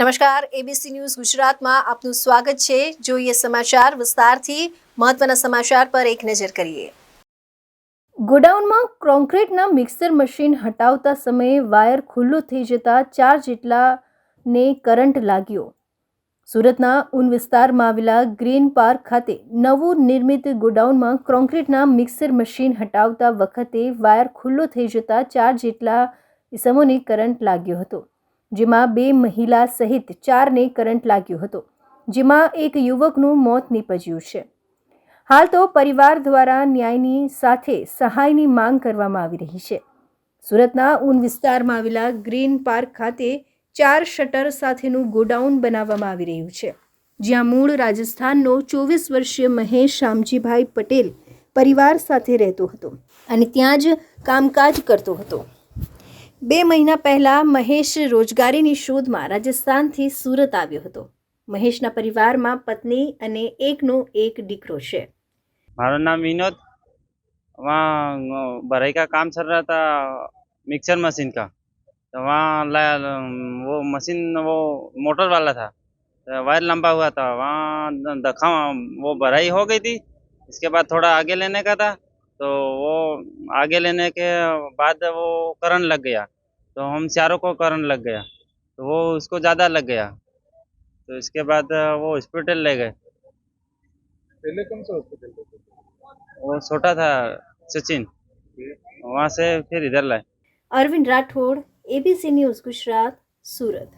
નમસ્કાર ABC news ગુજરાતમાં આપનું સ્વાગત છે. જોઈએ સમાચાર વિસ્તારથી. મહત્વના સમાચાર પર એક નજર કરીએ. ગોડાઉનમાં કોન્ક્રીટના મિક્સર મશીન હટાવતા સમયે વાયર ખુલ્લો થઈ જતા ચાર જેટલાને કરંટ લાગ્યો. સુરતના ઉન વિસ્તારમાં આવેલા ગ્રીન પાર્ક ખાતે નવું નિર્મિત ગોડાઉનમાં કોન્ક્રીટના મિક્સર મશીન હટાવતા વખતે વાયર ખુલ્લો થઈ જતા ચાર જેટલા ઇસમોને કરંટ લાગ્યો હતો. જેમાં બે મહિલા સહિત ચારને કરંટ લાગ્યો હતો, જેમાં એક યુવકનું મોત નીપજ્યું છે. હાલ તો પરિવાર દ્વારા ન્યાયની સાથે સહાયની માંગ કરવામાં આવી રહી છે. સુરતના ઉન વિસ્તારમાં આવેલા ગ્રીન પાર્ક ખાતે ચાર શટર સાથેનું ગોડાઉન બનાવવામાં આવી રહ્યું છે. જ્યાં મૂળ રાજસ્થાનનો ચોવીસ વર્ષીય મહેશ શામજીભાઈ પટેલ પરિવાર સાથે રહેતો હતો અને ત્યાં જ કામકાજ કરતો હતો. બે મહિના પહેલા મહેશ રોજગારીની શોધમાં રાજસ્થાનથી સુરત આવ્યો હતો મહેશના પરિવારમાં પત્ની અને એકનો એક દીકરો છે हमारा नाम विनोद वहाँ बढ़ई का काम चल रहा था मिक्सर मशीन का तो वहाँ ला- वो मशीन वो मोटर वाला था तो वायर लंबा हुआ था वहाँ दखा वो बढ़ई हो गई थी इसके बाद थोड़ा आगे लेने का था तो वो आगे लेने के बाद वो करण लग गया। तो हम चारों को करण लग गया। तो वो उसको ज़्यादा लग गया। तो इसके बाद वो हॉस्पिटल ले गए। पहले कौन सा हॉस्पिटल वो छोटा था सचिन। वहाँ से फिर इधर लाए। Arvind Rathod ABC news Gujarat Surat.